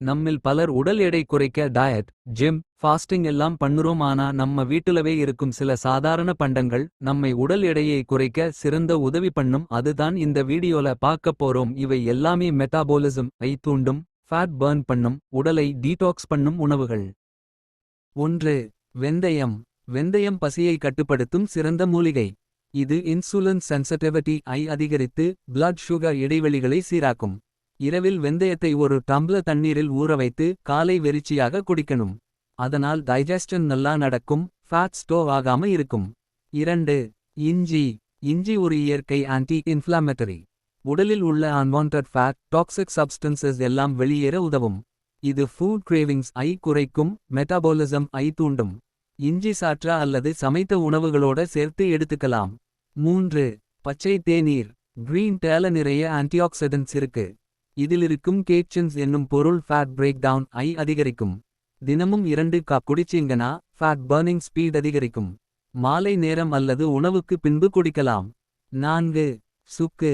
நம்மில் பலர் உடல் எடை குறைக்க டயட் ஜிம் ஃபாஸ்டிங் எல்லாம் பண்ணுறோம் ஆனா நம்ம வீட்டுலவே இருக்கும் சில சாதாரண பண்டங்கள் நம்மை உடல் எடையை குறைக்க சிறந்த உதவி பண்ணும். அதுதான் இந்த வீடியோல பார்க்க போறோம். இவை எல்லாமே மெட்டாபோலிசம் ஐ தூண்டும் ஃபேட் பர்ன் பண்ணும் உடலை டீடாக்ஸ் பண்ணும் உணவுகள். ஒன்று வெந்தயம். வெந்தயம் பசியை கட்டுப்படுத்தும் சிறந்த மூலிகை. இது இன்சுலின் சென்சிட்டிவிட்டி ஐ அதிகரித்து பிளட் சுகர் இடைவெளிகளை சீராக்கும். இரவில் வெந்தயத்தை ஒரு டம்ளர் தண்ணீரில் ஊற வைத்து காலை வெறிச்சியாக குடிக்கணும். அதனால் டைஜஸ்டன் நல்லா நடக்கும் ஃபேட் ஸ்டோவ் ஆகாம இருக்கும். இரண்டு இஞ்சி. இஞ்சி ஒரு இயற்கை ஆன்டி இன்ஃப்ளாமேட்டரி உடலில் உள்ள அன்வான்ட் ஃபேட் டாக்ஸிக் சப்ஸ்டன்சஸ் எல்லாம் வெளியேற உதவும். இது ஃபுட் கிரேவிங்ஸ் ஐ குறைக்கும் மெட்டாபாலிசம் ஐ தூண்டும். இஞ்சி சாற்றா அல்லது சமைத்த உணவுகளோட சேர்த்து எடுத்துக்கலாம். மூன்று பச்சை தேநீர். கிரீன் டேல நிறைய ஆன்டிஆக்சிடென்ட்ஸ் இருக்கு. இதிலிருக்கும் கேட்சன்ஸ் என்னும் பொருள் ஃபேட் பிரேக் டவுன் ஐ அதிகரிக்கும். தினமும் இரண்டு காப் குடிச்சீங்கன்னா ஃபேட் பர்னிங் ஸ்பீட் அதிகரிக்கும். மாலை நேரம் அல்லது உணவுக்கு பின்பு குடிக்கலாம். நான்கு சுக்கு.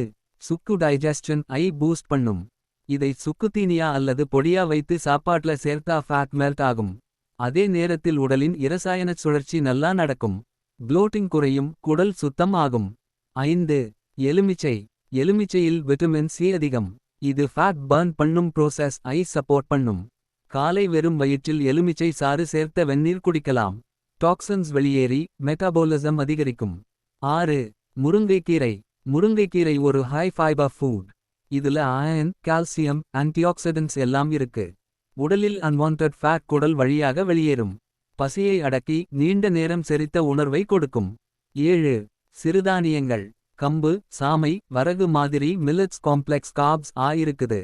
சுக்கு டைஜஸ்டன் ஐ பூஸ்ட் பண்ணும். இதை சுக்குத்தீனியா அல்லது பொடியா வைத்து சாப்பாட்ல சேர்த்தா ஃபேட் மெல்ட் ஆகும். அதே நேரத்தில் உடலின் இரசாயன சுழற்சி நல்லா நடக்கும். ப்ளோட்டிங் குறையும் குடல் சுத்தம் ஆகும். ஐந்து எலுமிச்சை. எலுமிச்சையில் விட்டமின் சி அதிகம். இது ஃபேட் பர்ன் பண்ணும் ப்ரோசஸ் ஐ சப்போர்ட் பண்ணும். காலை வெறும் வயிற்றில் எலுமிச்சை சாறு சேர்த்த வெந்நீர் குடிக்கலாம். டாக்ஸன்ஸ் வெளியேறி மெட்டாபோலிசம் அதிகரிக்கும். ஆறு முருங்கைக்கீரை. முருங்கைக்கீரை ஒரு ஹை ஃபைபர் ஃபுட் இதுல அயன் கால்சியம் ஆன்டிஆக்சிடென்ட்ஸ் எல்லாம் இருக்கு. உடலில் அன்வான்ட் ஃபேட் குடல் வழியாக வெளியேறும். பசியை அடக்கி நீண்ட நேரம் செரித்த உணர்வை கொடுக்கும். ஏழு சிறுதானியங்கள். கம்பு சாமை வரகு மாதிரி மில்லட்ஸ் காம்ப்ளெக்ஸ் காப்ஸ் ஆ இருக்குது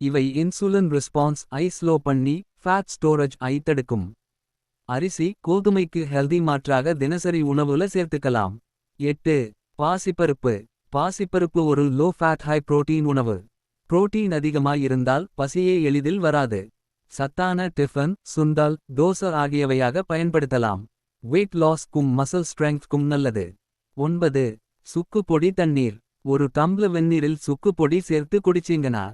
இவை இன்சுலின் ரெஸ்பான்ஸ் ஐ ஸ்லோ பண்ணி ஃபேட் ஸ்டோரேஜ் ஐ தடுக்கும் அரிசி கோதுமைக்கு ஹெல்தி மாற்றாக தினசரி உணவுல சேர்த்துக்கலாம். எட்டு பாசிப்பருப்பு. பாசிப்பருப்பு ஒரு லோ ஃபேட் ஹை புரோட்டீன் உணவு. புரோட்டீன் அதிகமாய் இருந்தால் பசியே எளிதில் வராது. சத்தான டிஃபன் சுண்டல் தோசை ஆகியவையாக பயன்படுத்தலாம். வெயிட் லாஸ்க்கும் மசில் ஸ்ட்ரெங்க்க்கும் நல்லது. ஒன்பது சுக்கு பொடி தண்ணீர். ஒரு டம்ளர் வெந்நீரில் சுக்கு பொடி சேர்த்து குடிச்சிங்கன்னா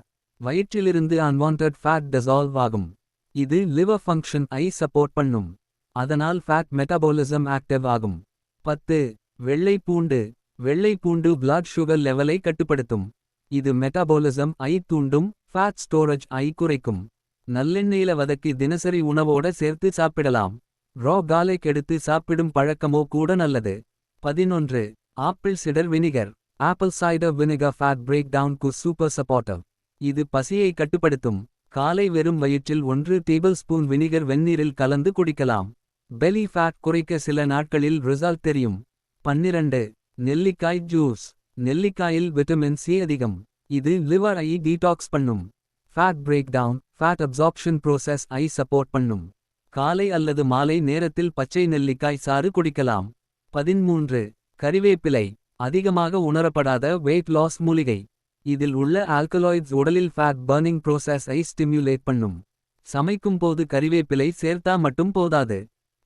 வயிற்றிலிருந்து அன்வான்ட் ஃபேட் டிசால்வ் ஆகும். இது லிவர் ஃபங்க்ஷன் ஐ சப்போர்ட் பண்ணும். அதனால் ஃபேட் மெட்டபாலிசம் ஆக்டிவ் ஆகும். பத்து வெள்ளை பூண்டு. வெள்ளை பூண்டு பிளட் சுகர் லெவலை கட்டுப்படுத்தும். இது மெட்டபாலிசம் ஐ தூண்டும் ஃபேட் ஸ்டோரேஜ் ஐ குறைக்கும். நல்லெண்ணெயில வதக்கி தினசரி உணவோட சேர்த்து சாப்பிடலாம். ரா காலை எடுத்து சாப்பிடும் பழக்கமோ கூட நல்லது. பதினொன்று apple cider vinegar apple cider vinegar fat break டவுன்க்கு super supporter. இது பசியை கட்டுப்படுத்தும். காலை வெறும் வயிற்றில் ஒன்று டேபிள் ஸ்பூன் வினிகர் வெந்நீரில் கலந்து குடிக்கலாம். பெலி ஃபேட் குறைக்க சில நாட்களில் ரிசல்ட் தெரியும். பன்னிரண்டு நெல்லிக்காய் ஜூஸ். நெல்லிக்காயில் விட்டமின் சி அதிகம். இது லிவர் ஐ டீடாக்ஸ் பண்ணும். Fat break down fat absorption process ஐ சப்போர்ட் பண்ணும். காலை அல்லது மாலை நேரத்தில் பச்சை நெல்லிக்காய் சாறு குடிக்கலாம். பதிமூன்று கறிவேப்பிலை அதிகமாக உணரப்படாத வெயிட் லாஸ் மூலிகை. இதில் உள்ள ஆல்கலாய்ட்ஸ் உடலில் ஃபேட் பர்னிங் ப்ரோசஸ் ஐ ஸ்டிம்யுலேட் பண்ணும். சமைக்கும் போது கறிவேப்பிலை சேர்த்தா மட்டும் போதாது.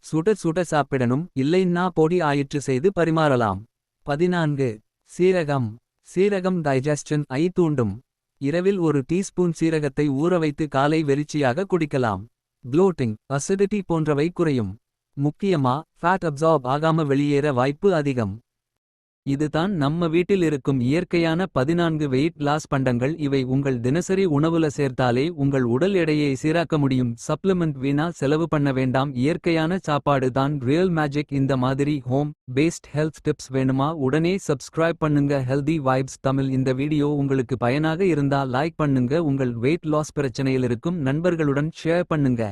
சுட சுட சாப்பிடணும் இல்லைன்னா பொடி ஆயிற்று செய்து பரிமாறலாம். பதினான்கு. சீரகம். சீரகம் டைஜஸ்டன் ஐ தூண்டும். இரவில் ஒரு டீஸ்பூன் சீரகத்தை ஊற வைத்து காலை வெறிச்சியாக குடிக்கலாம். ப்ளோட்டிங் அசிடிட்டி போன்றவை குறையும். முக்கியமா ஃபேட் அப்சார்ப் ஆகாம வெளியேற வாய்ப்பு அதிகம். இதுதான் நம்ம வீட்டில் இருக்கும் இயற்கையான பதினான்கு வெயிட் லாஸ் பண்டங்கள். இவை உங்கள் தினசரி உணவுல சேர்த்தாலே உங்கள் உடல் எடையை சீராக்க முடியும். சப்ளிமெண்ட் வீணா செலவு பண்ண வேண்டாம். இயற்கையான சாப்பாடு தான் ரியல் மேஜிக் இந்த மாதிரி ஹோம் பேஸ்ட் ஹெல்த் டிப்ஸ் வேணுமா? உடனே சப்ஸ்கிரைப் பண்ணுங்க. Healthy vibes Tamil. இந்த வீடியோ உங்களுக்கு பயனாக இருந்தா லைக் பண்ணுங்க. உங்கள் வெயிட் லாஸ் பிரச்சனையில் இருக்கும் நண்பர்களுடன் ஷேர் பண்ணுங்க.